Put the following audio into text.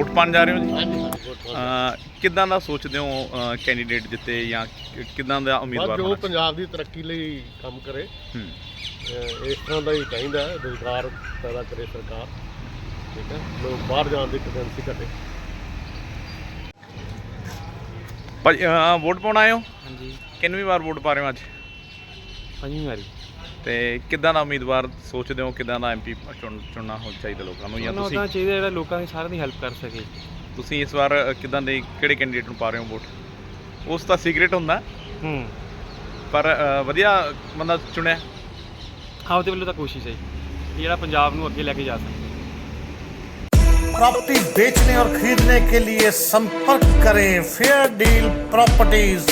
Vote ਪਾਉਣ ਜਾ ਰਹੇ ਹੋ ਜੀ? ਹਾਂਜੀ ਕਿੱਦਾਂ ਦਾ ਸੋਚਦੇ ਹੋ ਕੈਂਡੀਡੇਟ ਜਿੱਤੇ ਜਾਂ ਕਿੱਦਾਂ ਦਾ ਬਸ ਉਮੀਦਵਾਰ ਜੋ ਹੋਣਾ? ਪੰਜਾਬ ਦੀ ਤਰੱਕੀ ਲਈ ਕੰਮ ਕਰੇ। ਹੂੰ। ਅਹ ਇਸ ਤਰ੍ਹਾਂ ਦਾ ਹੀ ਚਾਹੀਦਾ ਹੈ ਰੋਜ਼ਗਾਰ ਪੈਦਾ ਕਰੇ ਸਰਕਾਰ। ਠੀਕ ਹੈ? ਲੋਕ ਬਾਹਰ ਜਾਣ ਦੀ ਟੈਂਡੈਂਸੀ ਘਟੇ। ਭਾਜੀ ਅਹ ਵੋਟ ਪਾਉਣ ਆਏ ਹੋ? ਹਾਂਜੀ। ਕਿੰਨਵੀਂ ਵਾਰ ਵੋਟ ਪਾ ਰਹੇ ਹੋ ਅੱਜ? ਪੰਜਵੀਂ ਵਾਰੀ। ਤੇ ਕਿੱਦਾਂ ਦਾ ਉਮੀਦਵਾਰ ਸੋਚਦੇ ਹੋ ਕਿੱਦਾਂ ਦਾ ਐਮਪੀ ਚੁਣਨਾ ਹੋ ਚਾਹੀਦਾ ਲੋਕਾਂ ਨੂੰ ਜਾਂ ਉਹਨਾਂ ਤੁਸੀਂ ਉਦਾਂ ਚਾਹੀਦਾ ਜਿਹੜਾ ਲੋਕਾਂ ਦੀ ਸਾਰਿਆਂ ਦੀ ਹੈਲਪ ਕਰ ਸਕੇ ਤੁਸੀਂ ਇਸ ਵਾਰ ਅ, ਕਿੱਦਾਂ ਦੇ ਕਿਹੜੇ ਕੈਂਡੀਡੇਟ ਨੂੰ ਪਾ ਰਹੇ ਹੋ ਵੋਟ ਉਸ ਤਾਂ ਸੀਕ੍ਰੀਟ ਹੁੰਦਾ ਹੂੰ ਪਰ ਅ, ਵਧੀਆ ਬੰਦਾ ਚੁਣਿਆ ਆਪਦੇ ਵੱਲੋਂ ਤਾਂ ਕੋਸ਼ਿਸ਼ ਹੈ ਕਿ ਜਿਹੜਾ ਪੰਜਾਬ ਨੂੰ ਅੱਗੇ ਲੈ ਕੇ ਜਾ ਸਕੇ प्रॉपर्टी बेचने और खरीदने के लिए संपर्क करें फेयर डील प्रॉपर्टीज